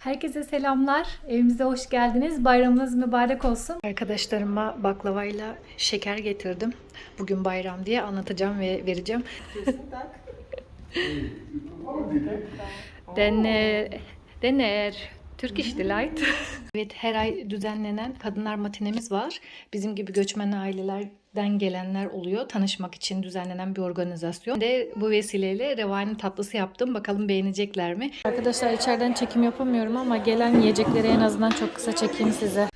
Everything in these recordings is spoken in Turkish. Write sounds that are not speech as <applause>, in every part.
Herkese selamlar. Evimize hoş geldiniz. Bayramınız mübarek olsun. Arkadaşlarıma baklavayla şeker getirdim. Bugün bayram diye anlatacağım ve vereceğim. Den, eh, den är Turkish Delight. evet her ay düzenlenen kadınlar matinemiz var. Bizim gibi göçmen ailelerden gelenler oluyor. Tanışmak için düzenlenen bir organizasyon. De bu vesileyle revani tatlısı yaptım. Bakalım beğenecekler mi? Arkadaşlar içeriden çekim yapamıyorum ama gelen yiyecekleri en azından çok kısa çekeyim size.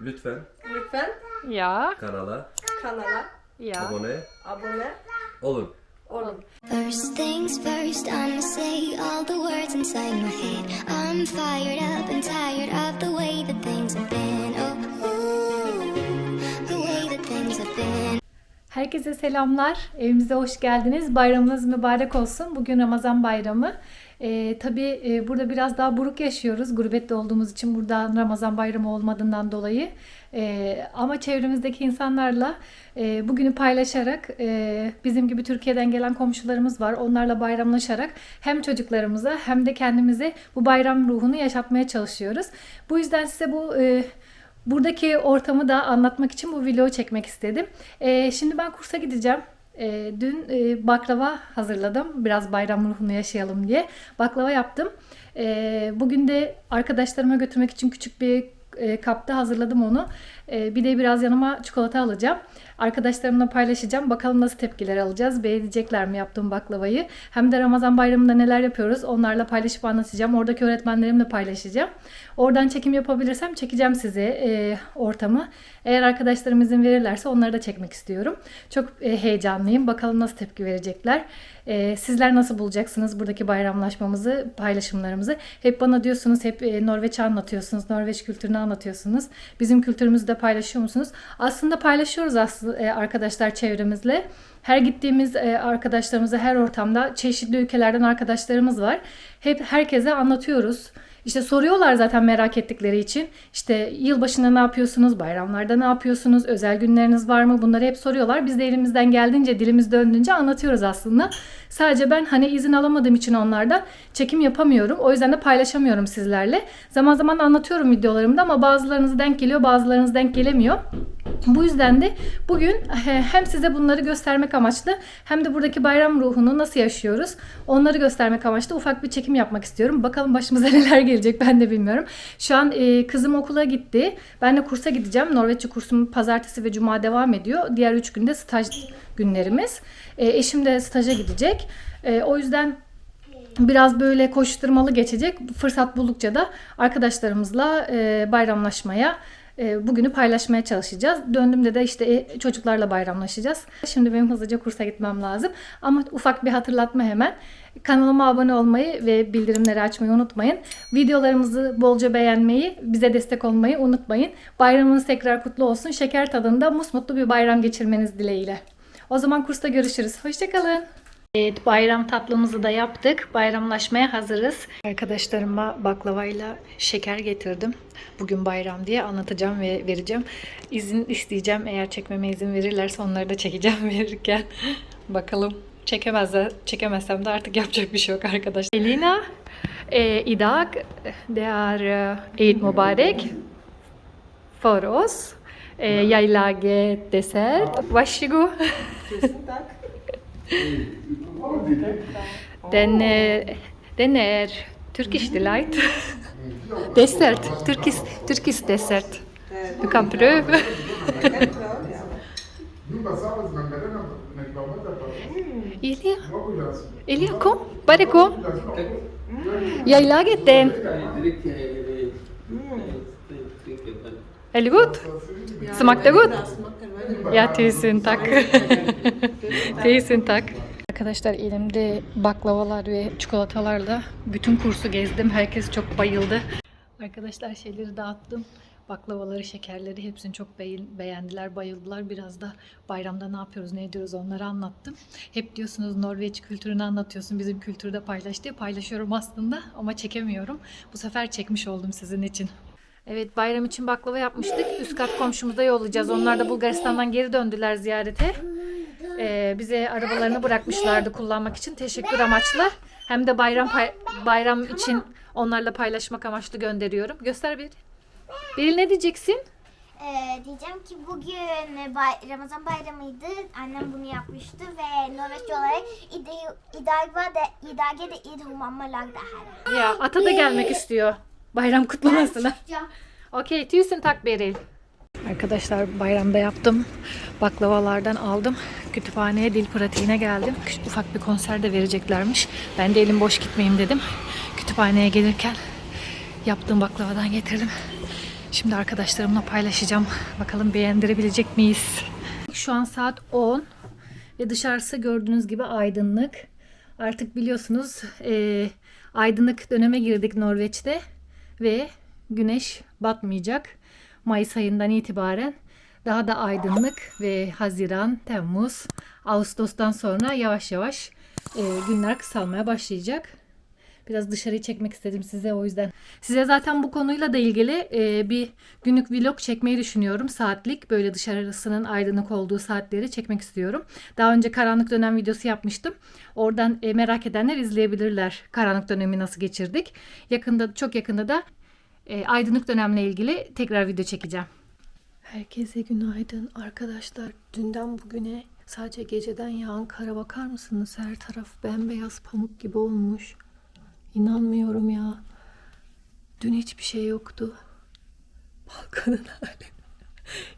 Lütfen Lütfen Ya, kanala kanala ya. abone abone olun. olun. First things first, I'ma say all the words inside my head. I'm fired up and tired of the way that things have been. Herkese selamlar. Evimize hoş geldiniz. Bayramınız mübarek olsun. Bugün Ramazan bayramı. Ee, tabii e, burada biraz daha buruk yaşıyoruz. Gurbette olduğumuz için burada Ramazan bayramı olmadığından dolayı. Ee, ama çevremizdeki insanlarla e, bugünü paylaşarak e, bizim gibi Türkiye'den gelen komşularımız var. Onlarla bayramlaşarak hem çocuklarımıza hem de kendimize bu bayram ruhunu yaşatmaya çalışıyoruz. Bu yüzden size bu e, Buradaki ortamı da anlatmak için bu videoyu çekmek istedim. Ee, şimdi ben kursa gideceğim. Ee, dün e, baklava hazırladım. Biraz bayram ruhunu yaşayalım diye. Baklava yaptım. Ee, bugün de arkadaşlarıma götürmek için küçük bir e, kapta hazırladım onu. Ee, bir de biraz yanıma çikolata alacağım. Arkadaşlarımla paylaşacağım. Bakalım nasıl tepkiler alacağız. Beğenecekler mi yaptığım baklavayı. Hem de Ramazan bayramında neler yapıyoruz. Onlarla paylaşıp anlatacağım. Oradaki öğretmenlerimle paylaşacağım. Oradan çekim yapabilirsem çekeceğim size e, ortamı. Eğer arkadaşlarım izin verirlerse onları da çekmek istiyorum. Çok e, heyecanlıyım. Bakalım nasıl tepki verecekler. E, sizler nasıl bulacaksınız buradaki bayramlaşmamızı, paylaşımlarımızı? Hep bana diyorsunuz, hep e, Norveç'i anlatıyorsunuz, Norveç kültürünü anlatıyorsunuz. Bizim kültürümüzü de paylaşıyor musunuz? Aslında paylaşıyoruz aslında e, arkadaşlar çevremizle. Her gittiğimiz e, arkadaşlarımıza her ortamda çeşitli ülkelerden arkadaşlarımız var. Hep herkese anlatıyoruz. İşte soruyorlar zaten merak ettikleri için. İşte yılbaşında ne yapıyorsunuz, bayramlarda ne yapıyorsunuz, özel günleriniz var mı? Bunları hep soruyorlar. Biz de elimizden geldiğince, dilimiz döndüğünce anlatıyoruz aslında. Sadece ben hani izin alamadığım için onlardan çekim yapamıyorum. O yüzden de paylaşamıyorum sizlerle. Zaman zaman anlatıyorum videolarımda ama bazılarınız denk geliyor, bazılarınız denk gelemiyor. Bu yüzden de bugün he- hem size bunları göstermek amaçlı hem de buradaki bayram ruhunu nasıl yaşıyoruz onları göstermek amaçlı ufak bir çekim yapmak istiyorum. Bakalım başımıza <laughs> neler gelecek ben de bilmiyorum. Şu an e, kızım okula gitti. Ben de kursa gideceğim. Norveççe kursum pazartesi ve cuma devam ediyor. Diğer üç günde staj günlerimiz. E, eşim de staja gidecek. E, o yüzden biraz böyle koşturmalı geçecek. Fırsat buldukça da arkadaşlarımızla e, bayramlaşmaya, e, bugünü paylaşmaya çalışacağız. Döndüğümde de işte e, çocuklarla bayramlaşacağız. Şimdi benim hızlıca kursa gitmem lazım. Ama ufak bir hatırlatma hemen. Kanalıma abone olmayı ve bildirimleri açmayı unutmayın. Videolarımızı bolca beğenmeyi, bize destek olmayı unutmayın. Bayramınız tekrar kutlu olsun. Şeker tadında musmutlu bir bayram geçirmeniz dileğiyle. O zaman kursta görüşürüz. Hoşçakalın. Evet bayram tatlımızı da yaptık. Bayramlaşmaya hazırız. Arkadaşlarıma baklavayla şeker getirdim. Bugün bayram diye anlatacağım ve vereceğim. İzin isteyeceğim. Eğer çekmeme izin verirlerse onları da çekeceğim <laughs> verirken. Bakalım. Çekemezler, çekemezsem de artık yapacak bir şey yok arkadaşlar. Elina, eh, idag eh, Eid Mubarak för oss. Eh, jag lagar dessert. Varsågod. Tusen. Den, den är Turkish Delight. Dessert. Turkish, Turkish dessert. Du kan <laughs> ja. Kwa Elia. Elia kom. Bara kom. Jag lagar den. Är det gott? Smakar gott? Ya tusen tack. <laughs> tusen tack. Arkadaşlar elimde baklavalar ve çikolatalarla bütün kursu gezdim. Herkes çok bayıldı. Arkadaşlar şeyleri dağıttım. Baklavaları, şekerleri hepsini çok beğen- beğendiler, bayıldılar. Biraz da bayramda ne yapıyoruz, ne ediyoruz onları anlattım. Hep diyorsunuz Norveç kültürünü anlatıyorsun, bizim kültürü de paylaş diye paylaşıyorum aslında ama çekemiyorum. Bu sefer çekmiş oldum sizin için. Evet bayram için baklava yapmıştık. Üst kat komşumuza yollayacağız. Onlar da Bulgaristan'dan geri döndüler ziyarete. Ee, bize arabalarını bırakmışlardı kullanmak için. Teşekkür amaçlı. Hem de bayram bayram için onlarla paylaşmak amaçlı gönderiyorum. Göster bir. Beril ne diyeceksin? Ee, diyeceğim ki bugün e, bay- Ramazan bayramıydı. Annem bunu yapmıştı ve Norveççe olarak "İde- İdagva de İdage de id humamma lag det här." Ya ata da gelmek istiyor. Bayram kutlamasına. Okey, tusen tak Beril. Arkadaşlar bayramda yaptım. Baklavalardan aldım. Kütüphaneye dil pratiğine geldim. Ufak bir konser de vereceklermiş. Ben de elim boş gitmeyeyim dedim. Kütüphaneye gelirken yaptığım baklavadan getirdim. Şimdi arkadaşlarımla paylaşacağım. Bakalım beğendirebilecek miyiz? Şu an saat 10 ve dışarısı gördüğünüz gibi aydınlık. Artık biliyorsunuz eee, aydınlık döneme girdik Norveç'te ve güneş batmayacak. Mayıs ayından itibaren daha da aydınlık ve Haziran, Temmuz, Ağustos'tan sonra yavaş yavaş eee, günler kısalmaya başlayacak. Biraz dışarıyı çekmek istedim size o yüzden. Size zaten bu konuyla da ilgili e, bir günlük vlog çekmeyi düşünüyorum. Saatlik böyle dışarısının aydınlık olduğu saatleri çekmek istiyorum. Daha önce karanlık dönem videosu yapmıştım. Oradan e, merak edenler izleyebilirler. Karanlık dönemi nasıl geçirdik. Yakında çok yakında da e, aydınlık dönemle ilgili tekrar video çekeceğim. Herkese günaydın arkadaşlar. Dünden bugüne sadece geceden yağan kara bakar mısınız? Her taraf bembeyaz pamuk gibi olmuş. İnanmıyorum ya. Dün hiçbir şey yoktu. <laughs> Balkonun hali.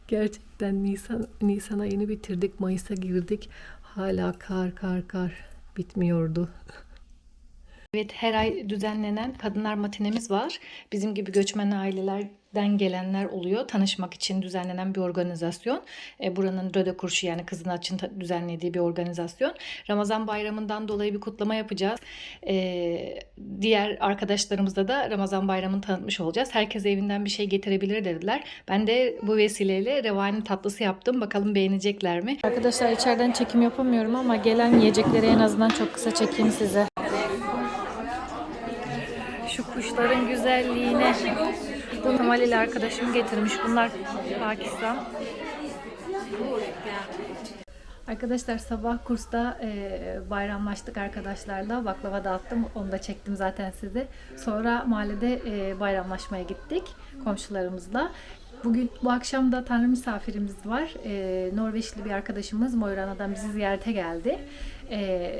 Gerçekten Nisan Nisan ayını bitirdik. Mayıs'a girdik. Hala kar kar kar bitmiyordu. <laughs> Evet her ay düzenlenen kadınlar matinemiz var. Bizim gibi göçmen ailelerden gelenler oluyor. Tanışmak için düzenlenen bir organizasyon. E, buranın Röde Kurşu yani Kızın Aç'ın düzenlediği bir organizasyon. Ramazan bayramından dolayı bir kutlama yapacağız. E, diğer arkadaşlarımızla da Ramazan bayramını tanıtmış olacağız. Herkes evinden bir şey getirebilir dediler. Ben de bu vesileyle revani tatlısı yaptım. Bakalım beğenecekler mi? Arkadaşlar içeriden çekim yapamıyorum ama gelen yiyecekleri en azından çok kısa çekeyim size. Şu kuşların güzelliğine. Bu Kemal'ili arkadaşım getirmiş. Bunlar Pakistan. Arkadaşlar sabah kursta e, bayramlaştık arkadaşlarla. Baklava dağıttım. Onu da çektim zaten size. Sonra mahallede e, bayramlaşmaya gittik komşularımızla. Bugün bu akşam da tanrı misafirimiz var. E, Norveçli bir arkadaşımız Moyrana'dan bizi ziyarete geldi. E,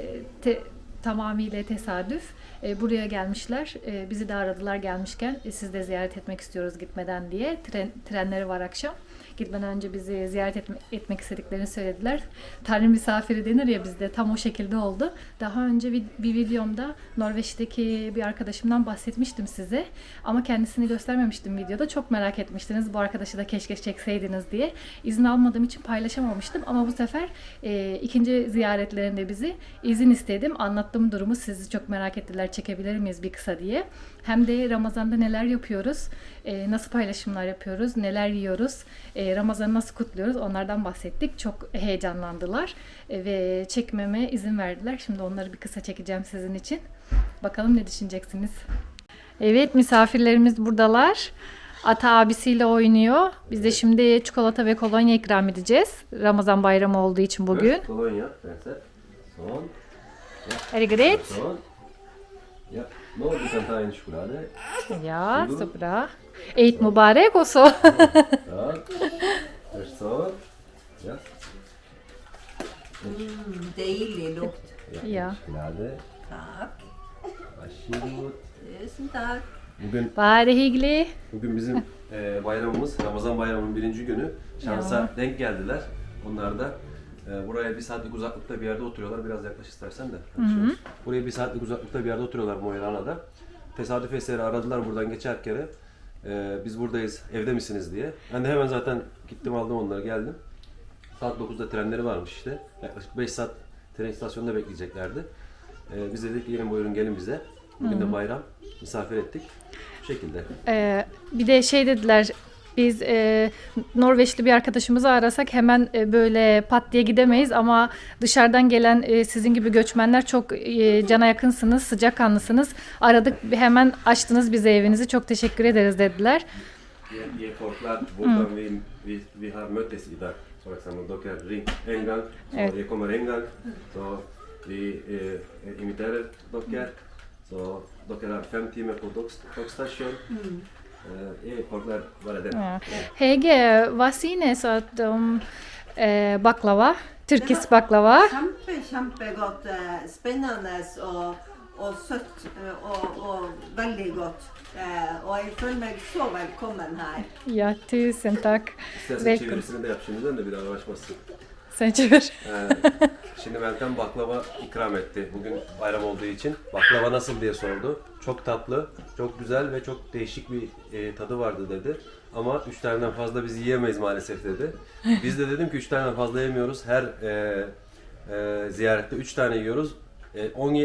te- tamamıyla tesadüf. E, buraya gelmişler. E, bizi de aradılar gelmişken. E, siz de ziyaret etmek istiyoruz gitmeden diye. Tren, trenleri var akşam. Gitmeden önce bizi ziyaret etme- etmek istediklerini söylediler. Tanrı misafiri denir ya bizde. Tam o şekilde oldu. Daha önce bir, bir videomda Norveç'teki bir arkadaşımdan bahsetmiştim size. Ama kendisini göstermemiştim videoda. Çok merak etmiştiniz. Bu arkadaşı da keşke çekseydiniz diye. İzin almadığım için paylaşamamıştım. Ama bu sefer e, ikinci ziyaretlerinde bizi izin istedim. Anlattım durumu. Sizi çok merak ettiler. Çekebilir miyiz bir kısa diye. Hem de Ramazan'da neler yapıyoruz, e, nasıl paylaşımlar yapıyoruz, neler yiyoruz, e, Ramazan'ı nasıl kutluyoruz onlardan bahsettik. Çok heyecanlandılar e, ve çekmeme izin verdiler. Şimdi onları bir kısa çekeceğim sizin için. Bakalım ne düşüneceksiniz? Evet misafirlerimiz buradalar. Ata abisiyle oynuyor. Biz de şimdi çikolata ve kolonya ikram edeceğiz. Ramazan bayramı olduğu için bugün. Prinse. Sånn. Very good. Sånn. Ja. Nå du kan ta inn sjokolade. Ja, så bra. Eid Mubarak også. Ja. Først sånn. Ja. Deilig lukt. Ja. Sjokolade. Takk. Vær så god. Tusen takk. Bugün, Bare hyggelig. bugün bizim e, bayramımız, Ramazan bayramının birinci günü. Şansa denk geldiler. Onlar da e, buraya bir saatlik uzaklıkta bir yerde oturuyorlar. Biraz yaklaş istersen de. konuşuyoruz. Buraya bir saatlik uzaklıkta bir yerde oturuyorlar Moyrana'da. Tesadüf eseri aradılar buradan geçerken. E, biz buradayız, evde misiniz diye. Ben de hemen zaten gittim aldım onları geldim. Saat 9'da trenleri varmış işte. Yaklaşık 5 saat tren istasyonunda bekleyeceklerdi. E, biz dedik gelin buyurun gelin bize. Bugün de bayram. Misafir ettik. Bu şekilde. Ee, bir de şey dediler biz e, Norveçli bir arkadaşımızı arasak hemen e, böyle pat diye gidemeyiz ama dışarıdan gelen e, sizin gibi göçmenler çok e, cana yakınsınız, sıcakkanlısınız. Aradık hemen açtınız bize evinizi. Çok teşekkür ederiz dediler. Er vi, vi, vi har ringt en så Evet. kommer en. Så Vi eh, dere. Så dere har fem timer på tog- togstasjon. Eh. Ja. Hege, hva synes du om eh, baklava? Tyrkisk baklava? Kjempe, kjempegodt. eh, Spennende og, og søtt eh, og, og veldig godt. Eh, Og jeg føler meg så velkommen her. Ja, tusen takk. İstersen Sen çevir. Ee, şimdi Meltem baklava ikram etti. Bugün bayram olduğu için. Baklava nasıl diye sordu. Çok tatlı, çok güzel ve çok değişik bir e, tadı vardı dedi. Ama üç taneden fazla biz yiyemeyiz maalesef dedi. Biz de dedim ki üç taneden fazla yemiyoruz. Her e, e, ziyarette üç tane yiyoruz.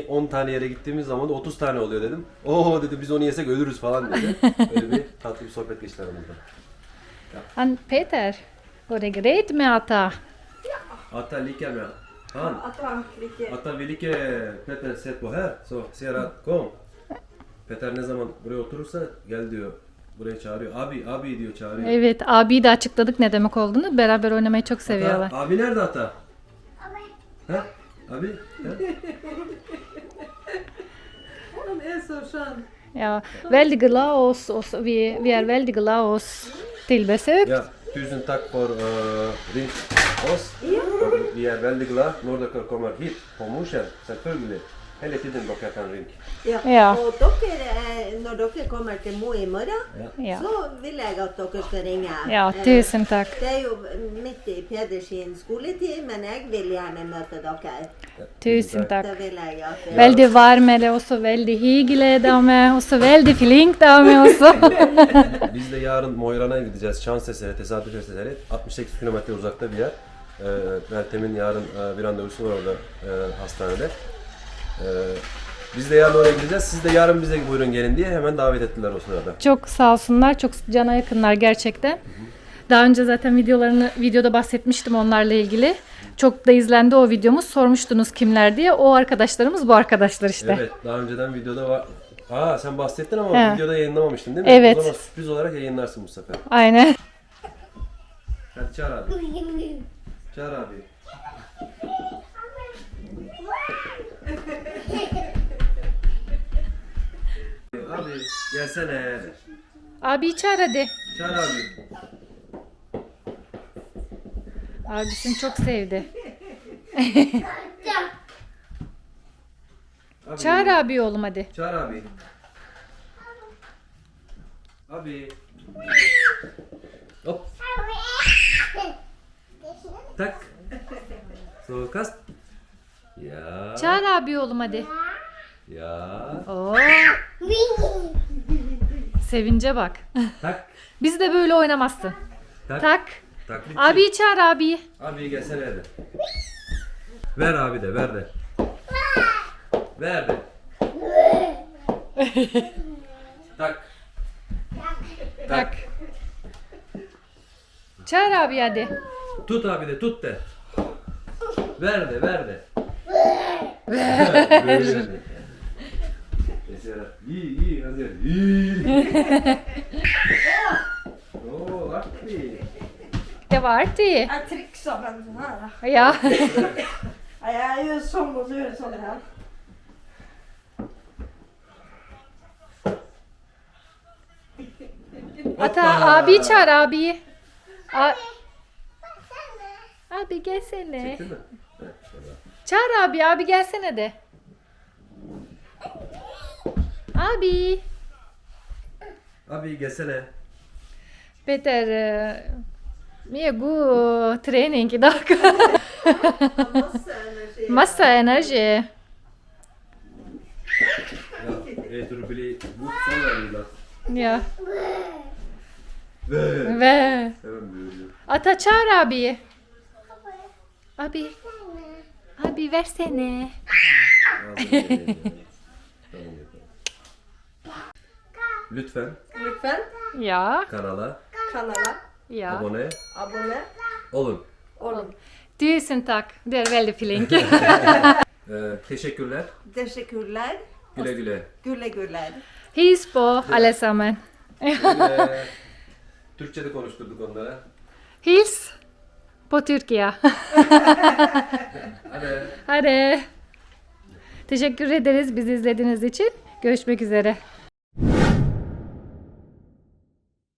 10 tane yere gittiğimiz zaman da 30 tane oluyor dedim. Oo dedi biz onu yesek ölürüz falan dedi. Öyle bir tatlı bir sohbet geçti aramızda. Han Peter, går det greit med ata? Ata liker med han. Hatta vil ikke Petter sett på her, så sier at kom. Petter ne zaman buraya oturursa gel diyor. Buraya çağırıyor. Abi, abi diyor çağırıyor. Evet, abi de açıkladık ne demek olduğunu. Beraber oynamayı çok seviyorlar. Ata, abi nerede ata? Ha? Abi? Ha? Han <laughs> er så skjønn. Ja, veldig glad oss, oss vi, vi er veldig glad oss til besøk. Ja, tusen takk for uh, ringt oss. Og vi er veldig glad når dere kommer hit på Mosjøen. Selvfølgelig. Hele tiden dere kan ringe. Ja. Ja. Og dere, eh, når dere kommer til Mo i morgen, Ja. så vil jeg at dere skal ringe. Ja, Eh, tusen takk. Det er jo midt i Peders skoletid, men jeg vil gjerne møte dere. Tusen takk. Veldig vil jeg at Veldig varm eller også veldig hyggelig dame. Også veldig flink dame også. Biz de yarın Moyran'a gideceğiz. Şans eseri, tesadüf eseri. 68 kilometre uzakta bir yer. Ee, Meltem'in yarın e, bir randevusu var orada e, hastanede. Ee, biz de yarın oraya gideceğiz. Siz de yarın bize buyurun gelin diye hemen davet ettiler o sırada. Çok sağ olsunlar. Çok cana yakınlar gerçekten. Daha önce zaten videolarını videoda bahsetmiştim onlarla ilgili. Çok da izlendi o videomuz. Sormuştunuz kimler diye. O arkadaşlarımız bu arkadaşlar işte. Evet, daha önceden videoda var. Aa sen bahsettin ama He. videoda yayınlamamıştın değil mi? Evet. O zaman sürpriz olarak yayınlarsın bu sefer. Aynen. Hadi çağır abi. Çağır abi. Abi gelsene. Abi çağır hadi. Çağır abi. Abisini çok sevdi. abi. Çağır abi oğlum hadi. Çağır abi. Abi. Hop. Tak. So kast. Ya. Çağır abi oğlum hadi. Ya. Oo. <laughs> Sevince bak. Tak. Biz de böyle oynamazsın. Tak. Tak. Taklitçi. Abi çağır abi. Abi gelsene hadi. Ver abi de ver de. Ver de. tak. Tak. Çağır abi hadi. Tut abi de tut de. Ver de ver de. Ver. Mesela iyi iyi hadi. İyi. Oo akli. Det var artig. Jeg triksa med den sånn her. Ja. Nei, Jeg gjør sånn og så gjør jeg sånn her. Ata abi çağır abi. A- abi gelsene. Mi? Çağır abi abi gelsene de. Abi. Abi gelsene. Peter, eh, mye god trening i dag. <laughs> masse energi. Masse enerji. Ja, jeg tror det blir god sånn der, Ida. Ja. Ver. Ve. Hemen büyüyor. Ata çağır abi. Abi. Abi versene. Lütfen Lütfen Ja. kanala kanala Ja. abone abone olun. olun. Tusen takk. Dere er veldig flinke. <laughs> Ee, teşekkürler. Teşekkürler. Güle güle. Güle güle. Hils på alle sammen. Güle. Türkçe'de konuşturduk onlara. Hils på Tyrkia. Hadi. Ha det. Teşekkür ederiz bizi izlediğiniz için. Görüşmek üzere.